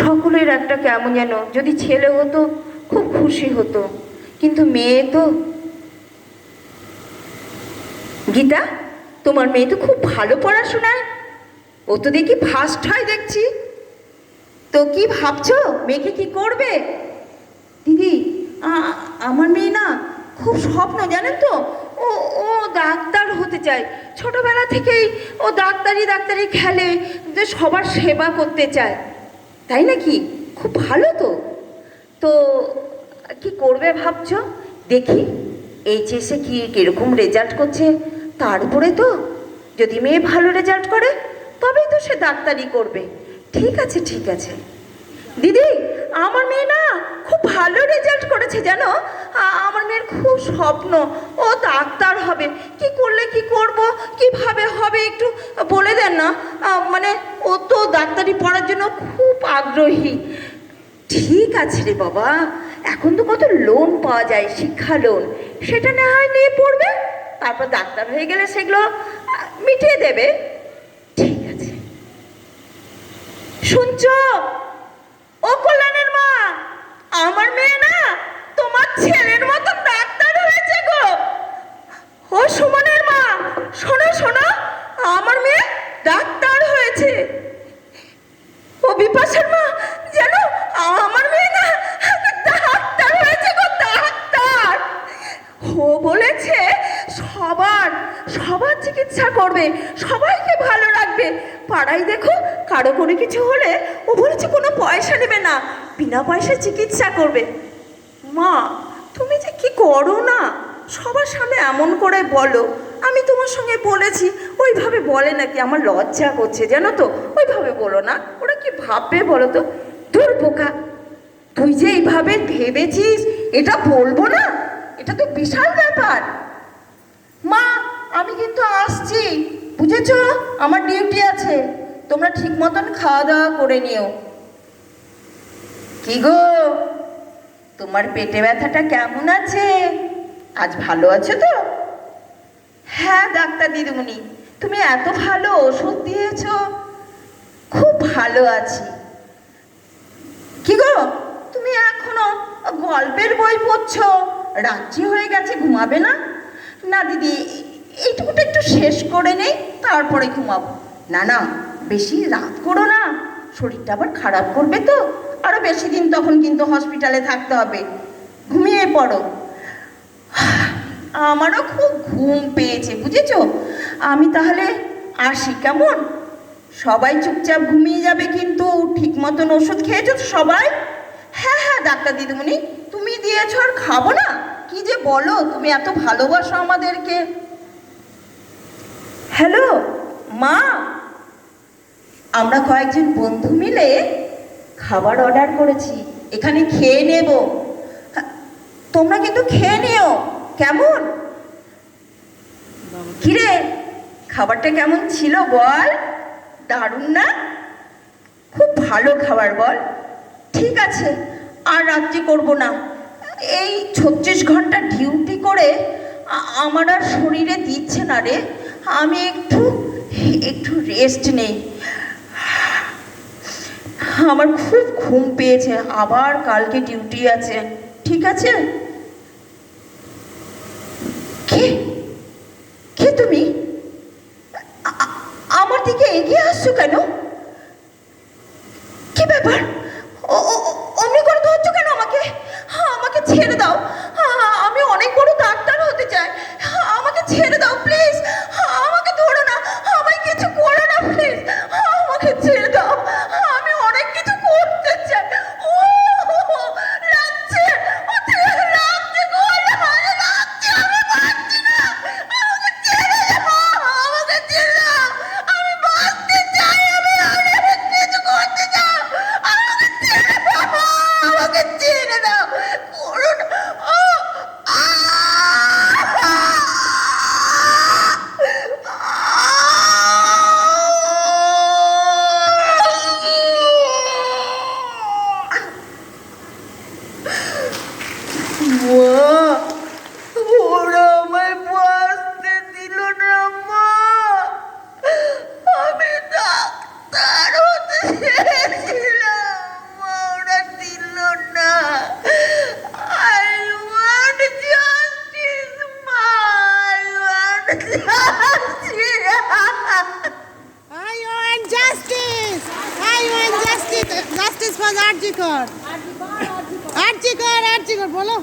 সকলের একটা কেমন যেন, যদি ছেলে হতো, খুব খুশি হতো। কিন্তু মেয়ে তো, গীতা, তোমার মেয়ে তো খুব ভালো পড়াশোনায় ও তো দেখি ফার্স্ট হয় দেখছি। তো কি ভাবছ? মেয়েকে কি করবে? দিদি আমার মেয়ে না খুব স্বপ্ন, জানেন তো? ও ও ডাক্তার হতে চায়। ছোটবেলা থেকেই ও ডাক্তারি ডাক্তারি খেলে, সবার সেবা করতে চায়। তাই নাকি? খুব ভালো তো। তো, কি করবে ভাবছ? দেখি। এইচএসে কি কীরকম রেজাল্ট করছে? তার উপরে তো, যদি মেয়ে ভালো রেজাল্ট করে, তবেই তো সে ডাক্তারি করবে। ঠিক আছে ঠিক আছে। দিদি, আমার মেয়ে না খুব ভালো রেজাল্ট করেছে জানো? আমার মেয়ের খুব স্বপ্ন ও ডাক্তার হবে কি করলে কি করব কীভাবে হবে একটু বলে দেন না। মানে ও তো ডাক্তারি পড়ার জন্য খুব আগ্রহী। ঠিক আছে রে বাবা, এখন তো কত লোন পাওয়া যায়, শিক্ষা লোন সেটা না হয় নিয়ে পড়বে, তারপর ডাক্তার হয়ে গেলে সেগুলো মিটিয়ে দেবে। ঠিক আছে। শুনছো? ও কল্যাণের মা, আমার মেয়ে না তোমার ছেলের মতন ডাক্তার হয়েছে গো। ও সুমনের মা শোনো শোনো, আমার মেয়ে ডাক্তার হয়েছে। ও বিপাশার মা, যেন আমার মেয়ে না ডাক্তার হয়েছে গো, ডাক্তার। ও বলেছে সবার সবার চিকিৎসা করবে, সবাইকে ভালো রাখবে। পাড়ায় দেখো, কারও কোনো কিছু হলে ও বলেছে কোনো পয়সা নেবে না, বিনা পয়সায় চিকিৎসা করবে। মা, তুমি যে কি করো না? সবার সামনে এমন করে বলো। আমি তোমার সঙ্গে বলেছি, ওইভাবে বলে নাকি আমার লজ্জা করছে, জানো তো? ওইভাবে বলো না। ওরা কি ভাববে বলো তো? দূর বোকা, তুই যে এইভাবে ভেবেছিস, এটা বলব না? এটা তো বিশাল ব্যাপার। মা, আমি কিন্তু আসছি। বুঝেছ? আমার ডিউটি আছে। তোমরা ঠিক মতন খাওয়া দাওয়া করে নিও। কি গো? তোমার পেটে ব্যথাটা কেমন আছে? আজ ভালো আছে তো? হ্যাঁ ডাক্তার দিদিমণি, তুমি এত ভালো ওষুধ দিয়েছ। খুব ভালো আছি। কি গো, তুমি এখনও গল্পের বই পড়ছো? রাত্রি হয়ে গেছে, ঘুমাবে না? না দিদি, এইটুকুটা একটু শেষ করে নেই, তারপরে ঘুমাবো। না না, বেশি রাত করো না, শরীরটা আবার খারাপ করবে তো? আরও বেশি দিন তখন কিন্তু হসপিটালে থাকতে হবে। ঘুমিয়ে পড়ো। আমারও খুব ঘুম পেয়েছে, বুঝেছ? আমি তাহলে আসি, কেমন? সবাই চুপচাপ ঘুমিয়ে যাবে কিন্তু ঠিক মতন ওষুধ খেয়েছো সবাই? হ্যাঁ হ্যাঁ ডাক্তার দিদিমণি, তুমি দিয়েছ আর খাব না? কি যে বলো, তুমি এত ভালোবাসো আমাদেরকে। হ্যালো, মা! আমরা কয়েকজন বন্ধু মিলে খাবার অর্ডার করেছি, এখানে খেয়ে নেব। তোমরা কিন্তু খেয়ে নিও। কেমন? কিরে খাবারটা কেমন ছিল বল? দারুণ না? খুব ভালো খাবার বল। ঠিক আছে আর রাত্রি করব না। এই ছত্রিশ ঘণ্টা ডিউটি করে আমার আর শরীরে দিচ্ছে না রে। আমি একটু একটু রেস্ট নেই। আমার খুব ঘুম পেয়েছে। আবার কালকে ডিউটি আছে। ঠিক আছে? কে ইজ ফর আরজি কর আরজি কর আরজি কর বলো।